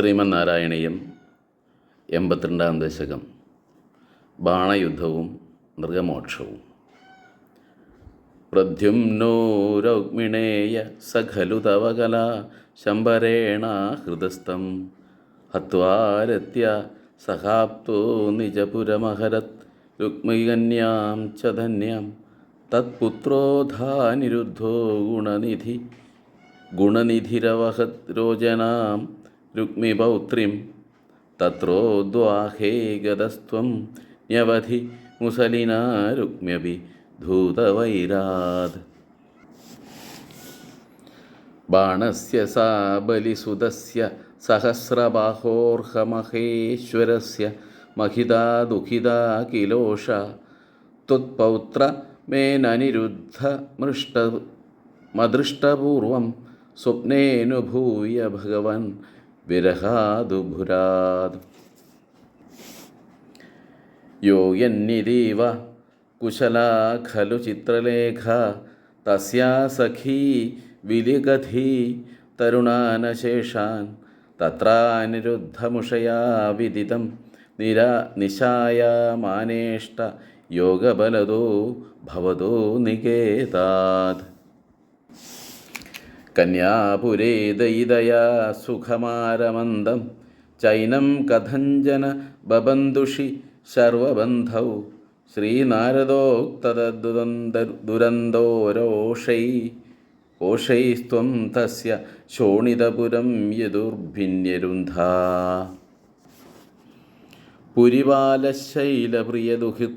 ശ്രീമന്നാരായണീയം എൺപത്തിരണ്ടാം ദശകം. ബാണയുദ്ധവും മൃഗമോക്ഷവും. പ്രദ്യുമ്നോ രൗഗ്മിണേയ സ ഖലു തവ കല ശംബരേണ ഹൃദസ്ഥം. ഹത്വാരത്യ സഹാപ്തോ നിജപുരമഹരത് രുക്മികന്യാം ച ധന്യാം തത്പുത്രോധാനിരുദ്ധോ ഗുണനിധി ഗുണനിധിരവഹത് രോചനാം रुक्मिपौत्रिं तत्रो द्वाहे गदस्त्वं न्यवधि मुसलिना रुक्म्यपि धूतवैराद् बाणस्य सा बलिसुतस्य सहस्रबाहोर्हमहेश्वरस्य महिदा दुःखिता किलोष त्वत्पौत्र मेननिरुद्धमृष्ट मदृष्टपूर्वं स्वप्नेऽनुभूय भगवन् വിരഹാദുഭുരാത് യോയന്നിതീവ കുശലാ ഖലു ചിത്രലേഖ തസ്യാ സഖീ വിലിഗധീ തരുണാനശേഷാൻ തത്രാനിരുദ്ധമുഷയാ വിദിതം നിരാ നിശായാമാനേഷ്ട യോഗബലതോ ഭവതോ നികേതാത്. കന്യാപുരേ ദയിതയാ സുഖമാരമന്ദം ചൈനം കഥഞ്ജന ബബന്ധുഷി ശർവബന്ധൗ. ശ്രീനാരദോക്തദുരന്തോരോഷൈ. ഓഷൈസ്ത്വം തസ്യ ശോണിതപുരം യദുർഭിന്യരുന്ധാ. പുരിപാലശൈലപ്രിയദുഹി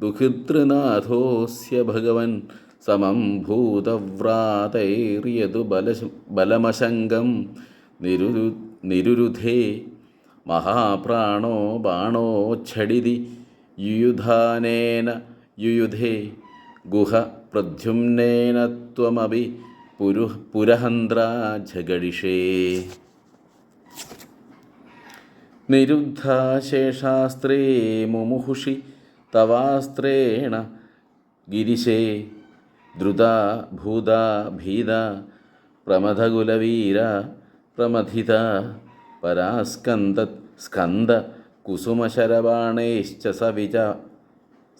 ദുഹിതൃനാഥോസ്യ ഭഗവൻ സമം ഭൂതവ്രാതൈര്യതു ബല ബലമശങ്കം നിരുരു നിരുരുധേ മഹാപ്രാണോ ബാണോച്ഛടിതി യുയുധാനേന യുയുധേ ഗുഹ പ്രദ്യുമ്നേന ത്വമപി പുരു പുരഹന്ത്രാ ജഗടിഷേ നിരുദ്ധാശേഷാസ്ത്രേ മുമുഹുഷി തവാസ്ത്രേണ ഗിരിശേ. ദ്രുതാ ഭൂത ഭീത പ്രമഥകുലവീര പ്രമഥിത പരാസ്കന്ദ സ്കന്ദ കുസുമശരബാണൈശ്ച സവിജ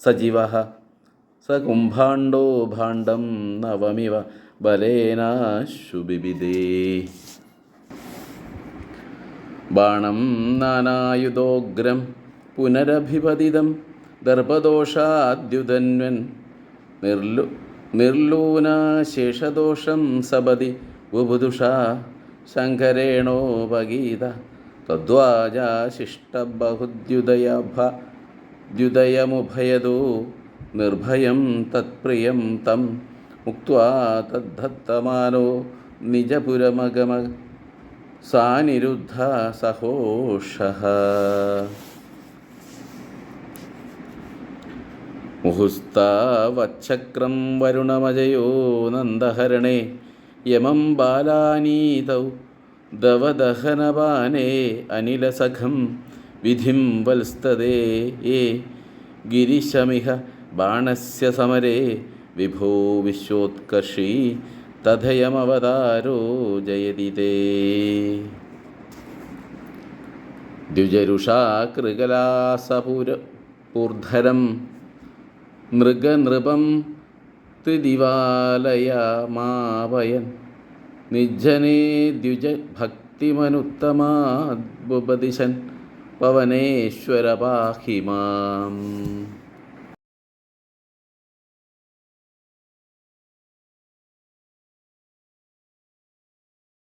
സജീവ സ കുംഭാണ്ഡോ ഭാണ്ഡം നവമിവ ബലേനാശുബിബിദേ ബാണം നാനായുധോഗ്രം പുനരഭിപതിതം ദർഭദോഷാദ്യുതന്വൻ നിർലു നിർലൂനാശേഷദോഷം സപതി ബുബുദുഷാ ശങ്കരേണോപഗീത തദ്വാജാശിഷ്ടബഹുദ്യുദയഭ ദ്യുദയമുഭയതോ നിർഭയം തത്പ്രിയം തം മുക്വാ തദ്ധത്തമാനോ നിജപുരമഗമ സാനിരുദ്ധ സഹോഷഃ മുഹുസ്താവച്ചക്രം വരുണമജയോ നന്ദഹരണേ. യമം ബാലാനീതൗ ദവദഹനപാനേ അനിലസഖം വിധിം വത്സ്തദേ ഏ ഗിരിശമിഹ ബാണസ്യ സമരേ. വിഭോ വിശ്വോത്കർഷി തഥയമവതാരോ ജയതി തേ. ദ്വിജരുഷാകൃകലാസപുര പൂർധരം മൃഗനൃപം ത്രിദിവാലയമാവയൻ നിജ്ജനേ ദ്വിജ ഭക്തിമനുത്തമാദ്ബുപദിശൻ പവനേശ്വര പാഹി